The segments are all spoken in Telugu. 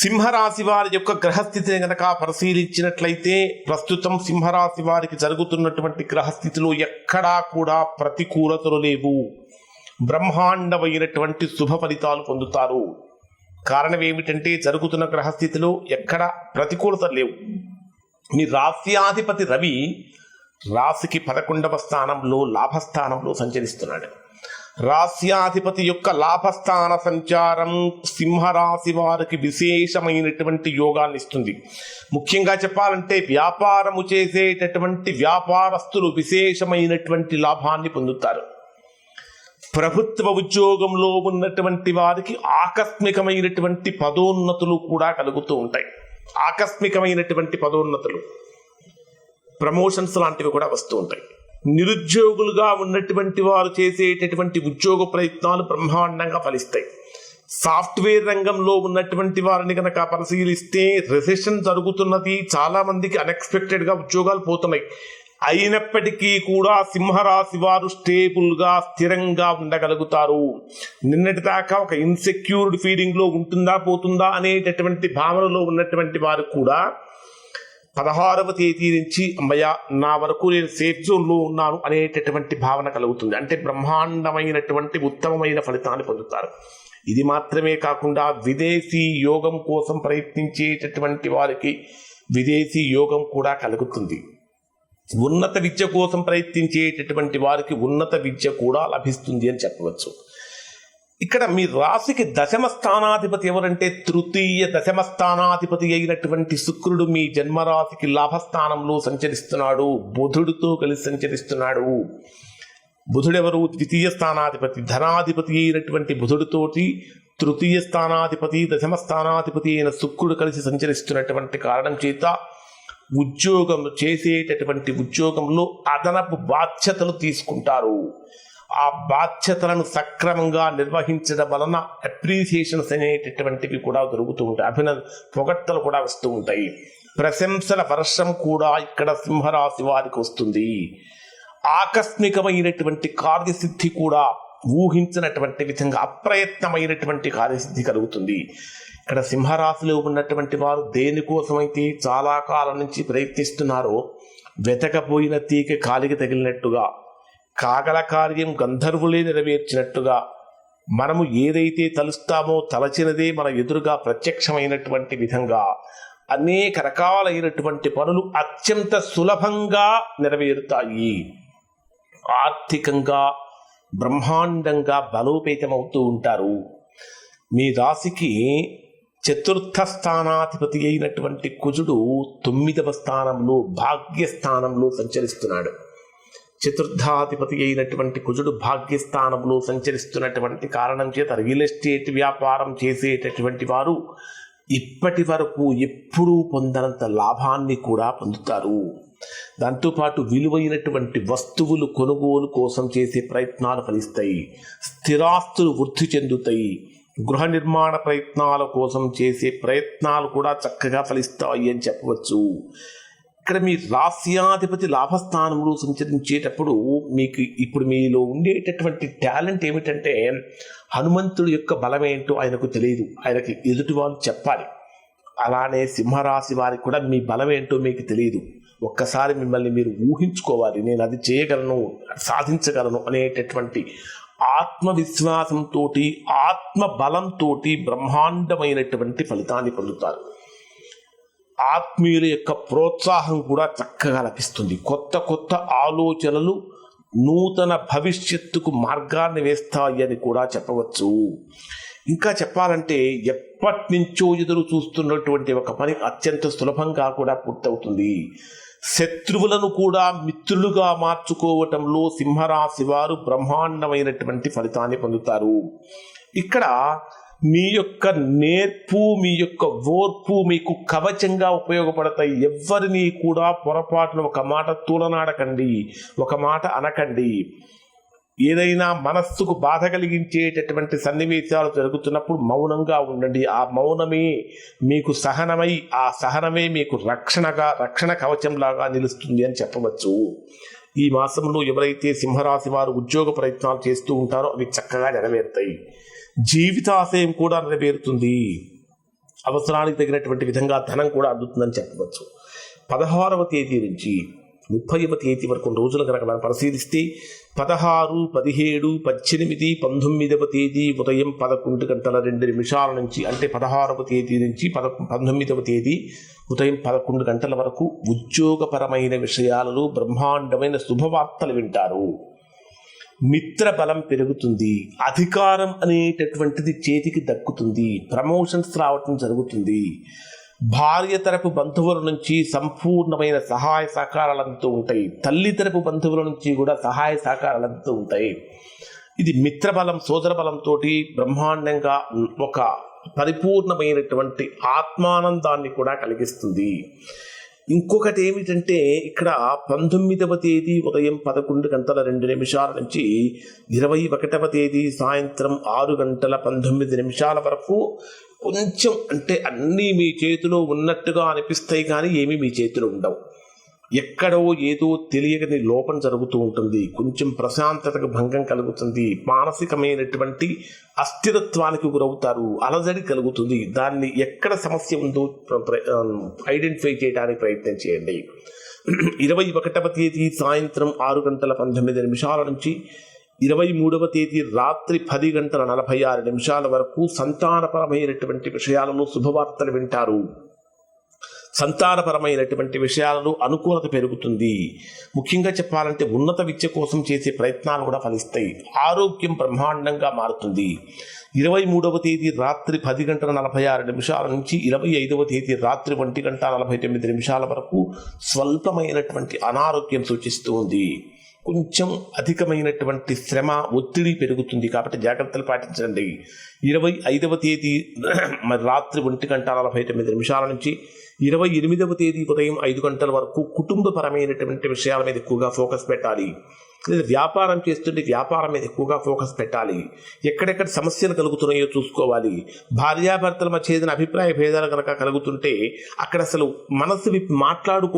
సింహరాశి వారి యొక్క గ్రహస్థితిని గనక పరిశీలించినట్లయితే ప్రస్తుతం సింహరాశి వారికి జరుగుతున్నటువంటి గ్రహస్థితిలో ఎక్కడా కూడా ప్రతికూలతలు లేవు. బ్రహ్మాండమైనటువంటి శుభ ఫలితాలు పొందుతారు. కారణం ఏమిటంటే జరుగుతున్న గ్రహస్థితిలో ఎక్కడ ప్రతికూలత లేవు. మీ రాశ్యాధిపతి రవి రాశికి పదకొండవ స్థానంలో లాభస్థానంలో సంచరిస్తున్నాడు. రాస్యాధిపతి యొక్క లాభస్థాన సంచారం సింహరాశి వారికి విశేషమైనటువంటి యోగాన్ని ఇస్తుంది. ముఖ్యంగా చెప్పాలంటే వ్యాపారము చేసేటటువంటి వ్యాపారస్తులు విశేషమైనటువంటి లాభాన్ని పొందుతారు. ప్రభుత్వ ఉద్యోగంలో ఉన్నటువంటి వారికి ఆకస్మికమైనటువంటి పదోన్నతులు కూడా కలుగుతూ ఉంటాయి. ఆకస్మికమైనటువంటి పదోన్నతులు ప్రమోషన్స్ లాంటివి కూడా వస్తూ ఉంటాయి. నిరుద్యోగులుగా ఉన్నటువంటి వారు చేసేటటువంటి ఉద్యోగ ప్రయత్నాలు బ్రహ్మాండంగా ఫలిస్తాయి. సాఫ్ట్వేర్ రంగంలో ఉన్నటువంటి వారిని కనుక పరిశీలిస్తే రిసెషన్ జరుగుతున్నది చాలా మందికి అన్ఎక్స్పెక్టెడ్గా ఉద్యోగాలు పోతున్నాయి. అయినప్పటికీ కూడా సింహరాశి వారు స్టేబుల్గా స్థిరంగా ఉండగలుగుతారు. నిన్నటి దాకా ఒక ఇన్సెక్యూర్డ్ ఫీలింగ్లో ఉంటుందా పోతుందా అనేటటువంటి భావనలో ఉన్నటువంటి వారు కూడా పదహారవ తేదీ నుంచి అమ్మయ్య నా వరకు నేను సేఫ్ జోన్లో ఉన్నాను అనేటటువంటి భావన కలుగుతుంది. అంటే బ్రహ్మాండమైనటువంటి ఉత్తమమైన ఫలితాన్ని పొందుతారు. ఇది మాత్రమే కాకుండా విదేశీ యోగం కోసం ప్రయత్నించేటటువంటి వారికి విదేశీ యోగం కూడా కలుగుతుంది. ఉన్నత విద్య కోసం ప్రయత్నించేటటువంటి వారికి ఉన్నత విద్య కూడా లభిస్తుంది అని చెప్పవచ్చు. ఇక్కడ మీ రాశికి దశమ స్థానాధిపతి ఎవరంటే తృతీయ దశమ స్థానాధిపతి అయినటువంటి శుక్రుడు మీ జన్మరాశికి లాభస్థానంలో సంచరిస్తున్నాడు. బుధుడితో కలిసి సంచరిస్తున్నాడు. బుధుడెవరు? ద్వితీయ స్థానాధిపతి. ధనాధిపతి అయినటువంటి బుధుడితోటి తృతీయ స్థానాధిపతి దశమ స్థానాధిపతి అయిన శుక్రుడు కలిసి సంచరిస్తున్నటువంటి కారణం చేత ఉద్యోగం చేసేటటువంటి ఉద్యోగంలో అదనపు బాధ్యతలు తీసుకుంటారు. ఆ బాధ్యతలను సక్రమంగా నిర్వహించడం వలన అప్రిసియేషన్స్ అనేటటువంటివి కూడా దొరుకుతూ ఉంటాయి. అభిన పొగట్టలు కూడా వస్తూ ఉంటాయి. ప్రశంసల వర్షం కూడా ఇక్కడ సింహరాశి వారికి వస్తుంది. ఆకస్మికమైనటువంటి కార్యసిద్ధి కూడా ఊహించినటువంటి విధంగా అప్రయత్నమైనటువంటి కార్యసిద్ధి కలుగుతుంది. ఇక్కడ సింహరాశిలో ఉన్నటువంటి వారు దేనికోసమైతే చాలా కాలం నుంచి ప్రయత్నిస్తున్నారో వెతకపోయిన తీగ కాలికి తగిలినట్టుగా కాగల కార్యం గంధర్వులే నెరవేర్చినట్టుగా మనము ఏదైతే తలుస్తామో తలచినదే మన ఎదురుగా ప్రత్యక్షమైనటువంటి విధంగా అనేక రకాలైనటువంటి పనులు అత్యంత సులభంగా నెరవేరుతాయి. ఆర్థికంగా బ్రహ్మాండంగా బలోపేతమవుతూ ఉంటారు. మీ రాశికి చతుర్థ స్థానాధిపతి అయినటువంటి కుజుడు తొమ్మిదవ స్థానంలో భాగ్యస్థానంలో సంచరిస్తున్నాడు. చతుర్థాధిపతి అయినటువంటి కుజుడు భాగ్యస్థానంలో సంచరిస్తున్నటువంటి కారణం చేత రియల్ ఎస్టేట్ వ్యాపారం చేసేటటువంటి వారు ఇప్పటి వరకు ఎప్పుడూ పొందనంత లాభాన్ని కూడా పొందుతారు. దాంతోపాటు విలువైనటువంటి వస్తువులు కొనుగోలు కోసం చేసే ప్రయత్నాలు ఫలిస్తాయి. స్థిరాస్తులు వృద్ధి చెందుతాయి. గృహ నిర్మాణ ప్రయత్నాల కోసం చేసే ప్రయత్నాలు కూడా చక్కగా ఫలిస్తాయి అని చెప్పవచ్చు. ఇక్కడ మీ రాస్యాధిపతి లాభస్థానంలో సంచరించేటప్పుడు మీకు ఇప్పుడు మీలో ఉండేటటువంటి టాలెంట్ ఏమిటంటే హనుమంతుడి యొక్క బలం ఏంటో ఆయనకు తెలియదు. ఆయనకి ఎదుటి వాళ్ళు చెప్పాలి. అలానే సింహరాశి వారికి కూడా మీ బలం ఏంటో మీకు తెలియదు. ఒక్కసారి మిమ్మల్ని మీరు ఊహించుకోవాలి. నేను అది చేయగలను సాధించగలను అనేటటువంటి ఆత్మవిశ్వాసంతో ఆత్మ బలంతో బ్రహ్మాండమైనటువంటి ఫలితాన్ని పొందుతారు. ఆత్మీయుల యొక్క ప్రోత్సాహం కూడా చక్కగా లభిస్తుంది. కొత్త కొత్త ఆలోచనలు నూతన భవిష్యత్తుకు మార్గాన్ని వేస్తాయి అని కూడా చెప్పవచ్చు. ఇంకా చెప్పాలంటే ఎప్పటి నుంచో ఎదురు చూస్తున్నటువంటి ఒక పని అత్యంత సులభంగా కూడా పూర్తవుతుంది. శత్రువులను కూడా మిత్రులుగా మార్చుకోవటంలో సింహరాశి వారు బ్రహ్మాండమైనటువంటి ఫలితాన్ని పొందుతారు. ఇక్కడ మీ యొక్క నేర్పు మీ యొక్క ఓర్పు మీకు కవచంగా ఉపయోగపడతాయి. ఎవరిని కూడా పొరపాటున ఒక మాట తూలనాడకండి. ఒక మాట అనకండి. ఏదైనా మనస్సుకు బాధ కలిగించేటటువంటి సన్నివేశాలు జరుగుతున్నప్పుడు మౌనంగా ఉండండి. ఆ మౌనమే మీకు సహనమై ఆ సహనమే మీకు రక్షణగా రక్షణ కవచంలాగా నిలుస్తుంది అని చెప్పవచ్చు. ఈ మాసంలో ఎవరైతే సింహరాశి వారు ఉద్యోగ ప్రయత్నాలు చేస్తూ ఉంటారో అవి చక్కగా నెరవేరుతాయి. జీవితాశయం కూడా నెరవేరుతుంది. అవసరానికి తగినటువంటి విధంగా ధనం కూడా అందుతుందని చెప్పవచ్చు. పదహారవ తేదీ నుంచి ముప్పైవ తేదీ వరకు రోజులు కనుక మనం పరిశీలిస్తే పదహారు పదిహేడు పద్దెనిమిది పంతొమ్మిదవ తేదీ ఉదయం పదకొండు గంటల రెండు నిమిషాల నుంచి అంటే పదహారవ తేదీ నుంచి పద పంతొమ్మిదవ తేదీ ఉదయం పదకొండు గంటల వరకు ఉద్యోగపరమైన విషయాలలో బ్రహ్మాండమైన శుభవార్తలు వింటారు. మిత్ర బలం పెరుగుతుంది. అధికారం అనేటటువంటిది చేతికి దక్కుతుంది. ప్రమోషన్స్ రావటం జరుగుతుంది. భార్య తరపు బంధువుల నుంచి సంపూర్ణమైన సహాయ సహకారాలు అందుతూ ఉంటాయి. తల్లి తరపు బంధువుల నుంచి కూడా సహాయ సహకారాలు అందుతూ ఉంటాయి. ఇది మిత్రబలం సోదర బలంతో బ్రహ్మాండంగా ఒక పరిపూర్ణమైనటువంటి ఆత్మానందాన్ని కూడా కలిగిస్తుంది. ఇంకొకటి ఏమిటంటే ఇక్కడ పంతొమ్మిదవ తేదీ ఉదయం పదకొండు గంటల రెండు నిమిషాల నుంచి ఇరవై ఒకటవ తేదీ సాయంత్రం ఆరు గంటల పంతొమ్మిది నిమిషాల వరకు కొంచెం అంటే అన్నీ మీ చేతిలో ఉన్నట్టుగా అనిపిస్తాయి కానీ ఏమీ మీ చేతిలో ఉండవు. ఎక్కడో ఏదో తెలియని లోపం జరుగుతూ ఉంటుంది. కొంచెం ప్రశాంతతకు భంగం కలుగుతుంది. మానసికమైనటువంటి అస్థిరత్వానికి గురవుతారు. అలజడి కలుగుతుంది. దాన్ని ఎక్కడ సమస్య ఉందో ఐడెంటిఫై చేయడానికి ప్రయత్నం చేయండి. ఇరవై ఒకటవ తేదీ సాయంత్రం ఆరు గంటల పంతొమ్మిది నిమిషాల నుంచి ఇరవై మూడవ తేదీ రాత్రి పది గంటల నలభై ఆరు నిమిషాల వరకు సంతానపరమైనటువంటి విషయాలలో శుభవార్తలు వింటారు. సంతానపరమైనటువంటి విషయాలలో అనుకూలత పెరుగుతుంది. ముఖ్యంగా చెప్పాలంటే ఉన్నత విద్య కోసం చేసే ప్రయత్నాలు కూడా ఫలిస్తాయి. ఆరోగ్యం బ్రహ్మాండంగా మారుతుంది. ఇరవై మూడవ తేదీ రాత్రి పది గంటల నలభై ఆరు నిమిషాల నుంచి ఇరవై ఐదవ తేదీ రాత్రి ఒంటి గంట నలభై తొమ్మిది నిమిషాల వరకు స్వల్పమైనటువంటి అనారోగ్యం సూచిస్తూ ఉంది. కొంచెం అధికమైనటువంటి శ్రమ ఒత్తిడి పెరుగుతుంది కాబట్టి జాగ్రత్తలు పాటించండి. ఇరవై ఐదవ తేదీ మరి రాత్రి ఒంటి గంట నలభై తొమ్మిది నిమిషాల నుంచి ఇరవై ఎనిమిదవ తేదీ ఉదయం ఐదు గంటల వరకు కుటుంబపరమైనటువంటి విషయాల మీద ఎక్కువగా ఫోకస్ పెట్టాలి. లేదా వ్యాపారం చేస్తుంటే వ్యాపారం మీద ఎక్కువగా ఫోకస్ పెట్టాలి. ఎక్కడెక్కడ సమస్యలు కలుగుతున్నాయో చూసుకోవాలి. భార్యాభర్తల మధ్య ఏదైనా అభిప్రాయ భేదాలు కనుక కలుగుతుంటే అక్కడ అసలు మనసు విప్పి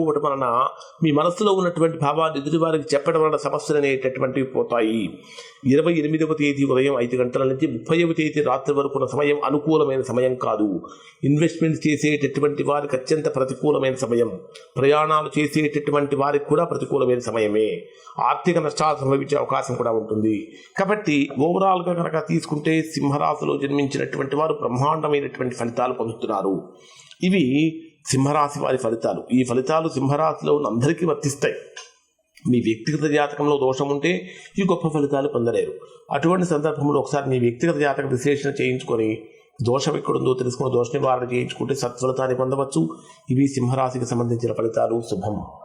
వలన మీ మనసులో ఉన్నటువంటి భావాలు ఎదుటి వారికి చెప్పడం వలన సమస్యలు అనేటటువంటివి పోతాయి. ఇరవై ఎనిమిదవ తేదీ ఉదయం ఐదు గంటల నుంచి ముప్పైవ తేదీ రాత్రి వరకు ఉన్న సమయం అనుకూలమైన సమయం కాదు. ఇన్వెస్ట్మెంట్ చేసేటటువంటి వారికి అత్యంత ప్రతికూలమైన సమయం. ప్రయాణాలు చేసేటటువంటి వారికి కూడా ప్రతికూలమైన సమయమే. ఆర్థిక నష్టాలు సంభవించే అవకాశం కూడా ఉంటుంది. కాబట్టి ఓవరాల్గా కనుక తీసుకుంటే సింహరాశిలో జన్మించినటువంటి వారు బ్రహ్మాండమైనటువంటి ఫలితాలు పొందుతున్నారు. ఇవి సింహరాశి వారి ఫలితాలు. ఈ ఫలితాలు సింహరాశిలో ఉన్న అందరికీ వర్తిస్తాయి. మీ వ్యక్తిగత జాతకంలో దోషం ఉంటే ఈ గొప్ప ఫలితాలు పొందలేరు. అటువంటి సందర్భంలో ఒకసారి మీ వ్యక్తిగత జాతక విశ్లేషణ చేయించుకొని దోషం ఎక్కడుందో తెలుసుకుని దోష నివారణ చేయించుకుంటే సత్ఫలితాన్ని పొందవచ్చు. ఇవి సింహరాశికి సంబంధించిన ఫలితాలు. శుభం.